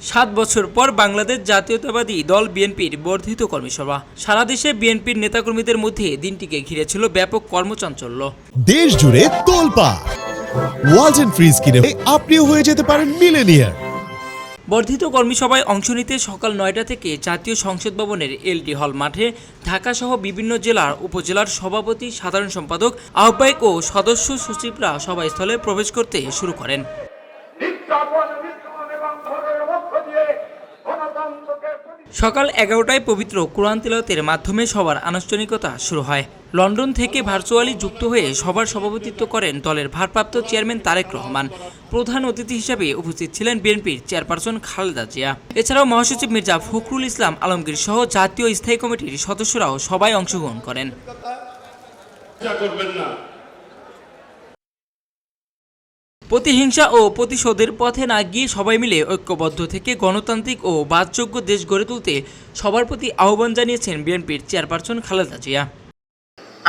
সাত বছর পর বাংলাদেশ জাতীয়তাবাদী দল বিএনপির বর্ধিত কর্মীসভা। সারা দেশে বিএনপির নেতাকর্মীদের মধ্যে দিনটিকে ঘিরে ছিল ব্যাপক কর্মচাঞ্চল্য। দেশ জুড়ে তোলপা ওয়ালটন ফ্রিজ কিনে আপনিও হয়ে যেতে পারেন মিলেনিয়ার। বর্ধিত কর্মীসভায় অংশ নিতে সকাল নয়টা থেকে জাতীয় সংসদ ভবনের এলডি হল মাঠে ঢাকাসহ বিভিন্ন জেলার উপজেলার সভাপতি সাধারণ সম্পাদক আহ্বায়ক ও সদস্য সচিবরা সভাস্থলে প্রবেশ করতে শুরু করেন নির্যাতন নির্যাতন এবং ভোটের মধ্য দিয়ে গণতন্ত্রকে প্রতি- সকাল এগারোটায় পবিত্র কোরআন তিলাওয়াতের মাধ্যমে সবার আনুষ্ঠানিকতা শুরু হয়। লন্ডন থেকে ভার্চুয়ালি যুক্ত হয়ে সবার সভাপতিত্ব করেন দলের ভারপ্রাপ্ত চেয়ারম্যান তারেক রহমান। প্রধান অতিথি হিসাবে উপস্থিত ছিলেন বিএনপির চেয়ারপারসন খালেদা জিয়া। এছাড়াও মহাসচিব মির্জা ফখরুল ইসলাম আলমগীর সহ জাতীয় স্থায়ী কমিটির সদস্যরাও সবাই অংশগ্রহণ করেন। করবেন না। প্রতিহিংসা ও প্রতিশোধের পথে না গিয়ে সবাই মিলে ঐক্যবদ্ধ থেকে গণতান্ত্রিক ও বাদযোগ্য দেশ গড়ে তুলতে সবার প্রতি আহ্বান জানিয়েছেন বিএনপির চেয়ারপারসন খালেদা জিয়া।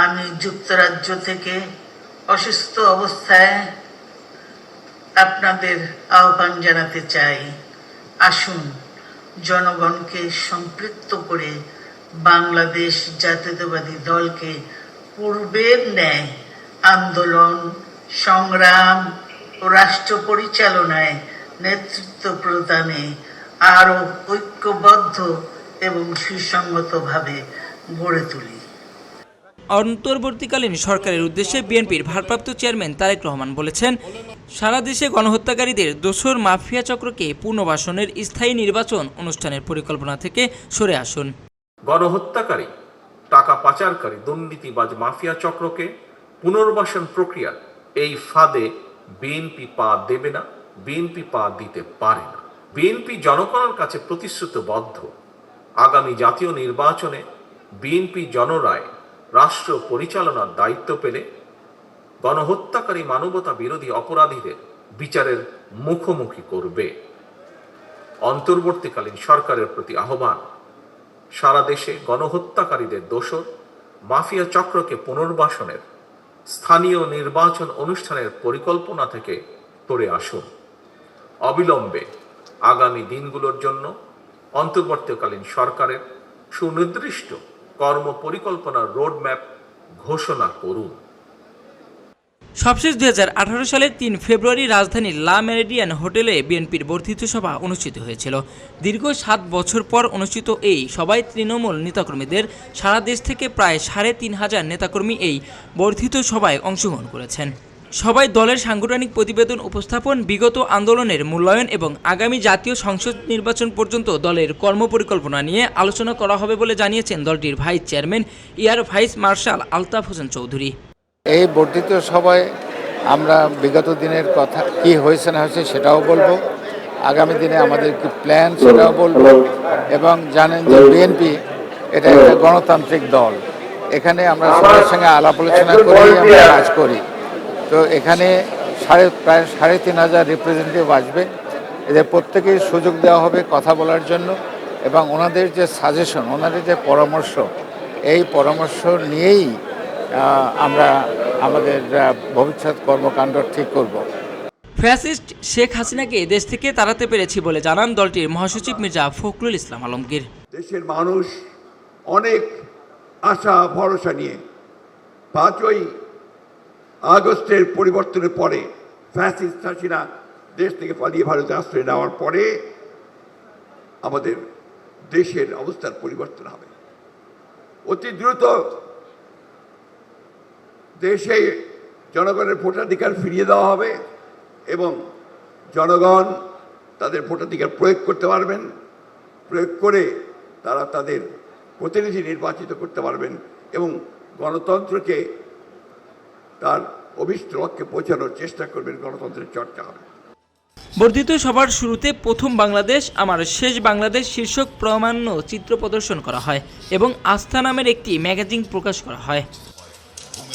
আমি যুক্তরাজ্য থেকে অসুস্থ অবস্থায় আপনাদের আহ্বান জানাতে চাই। আসুন, জনগণকে সম্পৃক্ত করে বাংলাদেশ জাতীয়তাবাদী দলকে পূর্বের ন্যায় আন্দোলন, সংগ্রাম ও রাষ্ট্র পরিচালনায় নেতৃত্ব প্রদানে আরও ঐক্যবদ্ধ এবং সুসংগতভাবে গড়ে তুলি। অন্তর্বর্তীকালীন সরকারের উদ্দেশ্যে বিএনপির ভারপ্রাপ্ত চেয়ারম্যান তারেক রহমান বলেছেন সারা দেশে গণহত্যাকারীদের দোসর মাফিয়া চক্রকে পুনর্বাসনের স্থায়ী নির্বাচন অনুষ্ঠানের পরিকল্পনা থেকে সরে আসুন। গণহত্যাকারী টাকা পাচারকারী দুর্নীতিবাজ মাফিয়া চক্রকে পুনর্বাসন প্রক্রিয়া এই ফাঁদে বিএনপি পা দেবে না, বিএনপি পা দিতে পারে না। বিএনপি জনগণের কাছে প্রতিশ্রুতবদ্ধ। আগামী জাতীয় নির্বাচনে বিএনপি জনরায় রাষ্ট্র পরিচালনার দায়িত্ব পেলে গণহত্যাকারী মানবতা বিরোধী অপরাধীদের বিচারের মুখোমুখি করবে। অন্তর্বর্তীকালীন সরকারের প্রতি আহ্বান, সারা দেশে গণহত্যাকারীদের দোষর মাফিয়া চক্রকে পুনর্বাসনের স্থানীয় নির্বাচন অনুষ্ঠানের পরিকল্পনা থেকে সরে আসুন। অবিলম্বে আগামী দিনগুলোর জন্য অন্তর্বর্তীকালীন সরকারের সুনির্দিষ্ট কর্ম পরিকল্পনার রোডম্যাপ ঘোষণা করুন। সবশেষ দু হাজার আঠারো সালের তিন ফেব্রুয়ারি রাজধানীর লা মেরিডিয়ান হোটেলে বিএনপির বর্ধিত সভা অনুষ্ঠিত হয়েছিল। দীর্ঘ সাত বছর পর অনুষ্ঠিত এই সবাই তৃণমূল নেতাকর্মীদের সারা দেশ থেকে প্রায় সাড়ে তিন হাজার নেতাকর্মী এই বর্ধিত সভায় অংশগ্রহণ করেছেন। সবাই দলের সাংগঠনিক প্রতিবেদন উপস্থাপন, বিগত আন্দোলনের মূল্যায়ন এবং আগামী জাতীয় সংসদ নির্বাচন পর্যন্ত দলের কর্মপরিকল্পনা নিয়ে আলোচনা করা হবে বলে জানিয়েছেন দলটির vice chairman air vice marshal Altaf Hossain Chowdhury. এই বর্ধিত সভায় আমরা বিগত দিনের কথা কি হয়েছে না হয়েছে সেটাও বলব। আগামী দিনে আমাদের কি প্ল্যান সেটাও বলব এবং জানেন যে বিএনপি এটা একটা গণতান্ত্রিক দল। এখানে আমরা সবার সঙ্গে আলাপ আলোচনা করি, আমরা কাজ করি। তো এখানে সাড়ে, প্রায় সাড়ে তিন হাজার রিপ্রেজেন্টেটিভ আসবে। এদের প্রত্যেকেই সুযোগ দেওয়া হবে কথা বলার জন্য এবং ওনাদের যে সাজেশন ওনাদের যে পরামর্শ, এই পরামর্শ নিয়েই আমরা আমাদের ভবিষ্যৎ কর্মকাণ্ড ঠিক করব। ফ্যাসিস্ট শেখ হাসিনাকে দেশ থেকে তাড়াতে পেরেছি বলে জানান দলটির মহাসচিব মির্জা ফখরুল ইসলাম আলমগীর। দেশের মানুষ অনেক আশা ভরসা নিয়ে পাঁচই আগস্টের পরিবর্তনের পরে ফ্যাসিস্ট হাসিনা দেশ থেকে পালিয়ে ভারতে আশ্রয় নেওয়ার পরে আমাদের দেশের অবস্থার পরিবর্তন হবে। অতি দ্রুত দেশে জনগণের ভোটাধিকার ফিরিয়ে দেওয়া হবে এবং জনগণ তাদের ভোটাধিকার প্রয়োগ করতে পারবেন, প্রয়োগ করে তারা তাদের প্রতিনিধি নির্বাচিত করতে পারবেন এবং গণতন্ত্রকে তার অভিষ্ট লক্ষ্যে পৌঁছানোর চেষ্টা করবেন, গণতন্ত্রের চর্চা হবে। বর্ধিত সভার শুরুতে প্রথম বাংলাদেশ, আমার শেষ বাংলাদেশ শীর্ষক প্রামাণ্য চিত্র প্রদর্শন করা হয় এবং আস্থা নামের একটি ম্যাগাজিন প্রকাশ করা হয়।